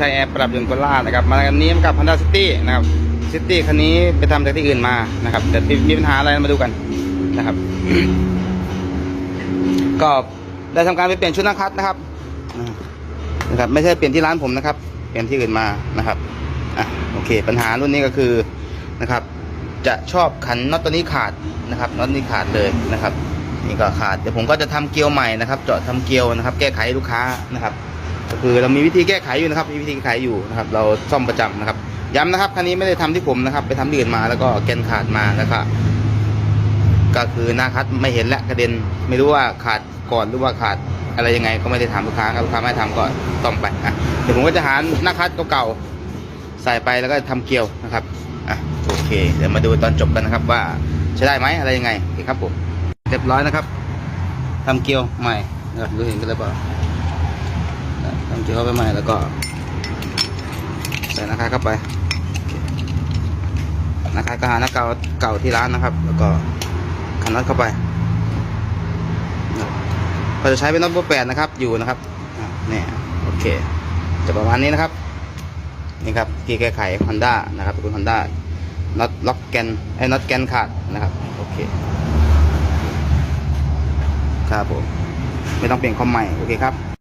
ใช้แอร์ปรับยนต์โคราชนะครับมากันนี้กับ Honda City นะครับ City คันนี้ไปทำจากที่อื่นมานะครับแต่มีปัญหาอะไรมาดูกันนะครับ ก็ได้ทำการไปเปลี่ยนชุดนักคัดนะครับนะครับ ไม่ใช่เปลี่ยนที่ร้านผมนะครับ เปลี่ยนที่อื่นมานะครับอะโอเค ปัญหารุ่นนี้ก็คือนะครับ จะชอบขันน็อตตัวนี้ขาดนะครับน็อตนี้ขาดเลยนะครับ นี่ก็ขาดเดี๋ยวผมก็จะทำเกลียวใหม่นะครับ เจาะทำเกลียวนะครับ แก้ไขลูกค้านะครับ ก็คือเรามีวิธีแก้ไขอยู่นะครับ มีวิธีแก้ไขอยู่นะครับ เราซ่อมประจำนะครับ ย้ำนะครับคันนี้ไม่ได้ทำที่ผมนะครับ ไปทำที่อื่นมาแล้วก็แกนขาดมาแล้วก็ก็คือหน้าคัดไม่เห็นและกระเด็นไม่รู้ว่าขาดก่อนหรือว่าขาดอะไรยังไงก็ไม่ได้ถามลูกค้าครับลูกค้าไม่ให้ทำก็ต้องไปอะเดี๋ยวผมก็จะหาหน้าคัดเก่าๆใส่ไปแล้วก็ทำเกลียวนะครับอะโอเค เดี๋ยวมาดูตอนจบกันนะครับ ว่าใช้ได้ไหมอะไรยังไงโอเคครับผมเรียบร้อยนะครับทำเกลียวใหม่นะครับดูเห็นกันแล้วเปล่า ทำเกลียวเข้าไปใหม่แล้วก็ ใส่นะคะเข้าไปนะคะก็หาหน้าเก่าเก่าที่ร้านนะครับ แล้วก็ขันน็อตเข้าไปนะครับก็จะใช้เป็นน็อตเบอร์แปดนะครับอยู่นะครับเนี่ยโอเค จะประมาณนี้นะครับนี่ครับที่แก้ไข Honda นะครับเป็น Honda น็อตล็อกแกนไอ้น็อตแกนขาดนะครับโอเคครับผมไม่ต้องเปลี่ยนคอมใหม่โอเคครับ